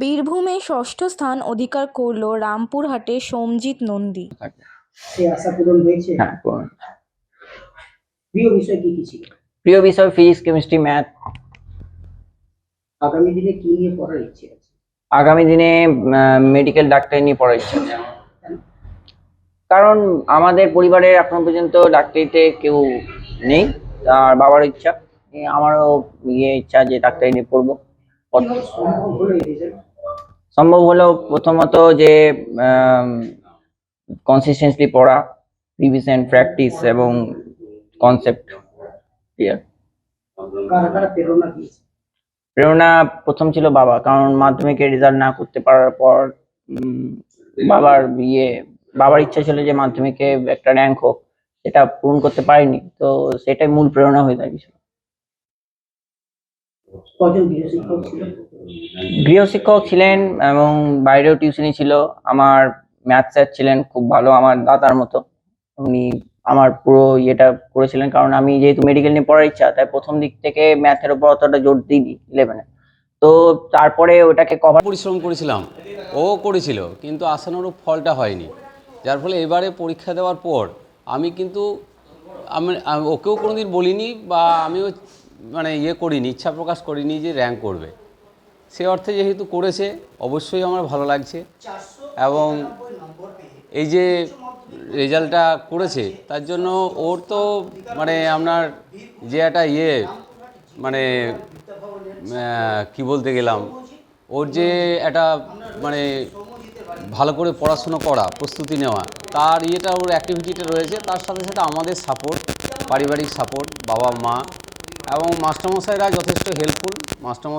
বীরভূমে ষষ্ঠ স্থান অধিকার করল রামপুরহাটে সোমজিৎ নন্দী। থাকে আশা পূরণ হয়েছে? হ্যাঁ পূরণ। প্রিয় বিষয় কি কি ছিল? প্রিয় বিষয় ফিজিক্স কেমিস্ট্রি ম্যাথ। আগামী দিনে কি নিয়ে পড়ার ইচ্ছে আছে? আগামী দিনে মেডিকেল ডাক্তারি নিয়ে পড়ার ইচ্ছা আছে। কারণ আমাদের পরিবারের এখনও পর্যন্ত ডাক্তারিতে কেউ নেই আর বাবার ইচ্ছা। এ আমারও ইয়ে ইচ্ছা যে ডাক্তারি নিয়ে পড়ব। সম্ভব হলো প্রথমত যে কনসিস্টেন্সলি পড়া রিভিশন প্র্যাকটিস এবং কনসেপ্ট ক্লিয়ার প্রেরণা প্রথম ছিল বাবা কারণ মাধ্যমিকে রেজাল্ট না করতে পারার পর বাবার ইয়ে বাবার ইচ্ছা ছিল যে মাধ্যমিকে একটা র্যাঙ্ক হোক সেটা পূরণ করতে পারিনি তো সেটাই মূল প্রেরণা হয়ে দাঁড়িয়েছিল। কজন গৃহশিক্ষক ছিল? গৃহশিক্ষক ছিলেন এবং বাইরেও টিউশনি ছিল। আমার ম্যাথ স্যার ছিলেন খুব ভালো আমার দাদার মতো। উনি আমার পুরো ইয়েটা করেছিলেন কারণ আমি যেহেতু মেডিকেল নিয়ে পড়ার ইচ্ছা তাই প্রথম দিক থেকে ম্যাথের উপর অতটা জোর দিইনি ইলেভেনে তো তারপরে ওটাকে কভার পরিশ্রম করেছিলাম ও করেছিল কিন্তু আশানুরূপ ফলটা হয়নি। যার ফলে এবারে পরীক্ষা দেওয়ার পর আমি কিন্তু আমি আমি ওকেও কোনোদিন বলিনি বা আমিও মানে ইয়ে করিনি, ইচ্ছা প্রকাশ করিনি যে র্যাঙ্ক করবে। সে অর্থে যেহেতু করেছে, অবশ্যই আমার ভালো লাগছে। এবং এই যে রেজাল্টটা করেছে, তার জন্য ওর তো মানে আপনার যে একটা ইয়ে মানে কি বলতে গেলাম, ওর যে একটা মানে ভালো করে পড়াশুনো করা, প্রস্তুতি নেওয়া, তার ইয়েটা ওর অ্যাক্টিভিটিটা রয়েছে। তার সাথে সাথে আমাদের সাপোর্ট পারিবারিক সাপোর্ট বাবা মা এবং মাস্টারমশাইরা যথেষ্ট হেল্পফুল মাস্টারমশাই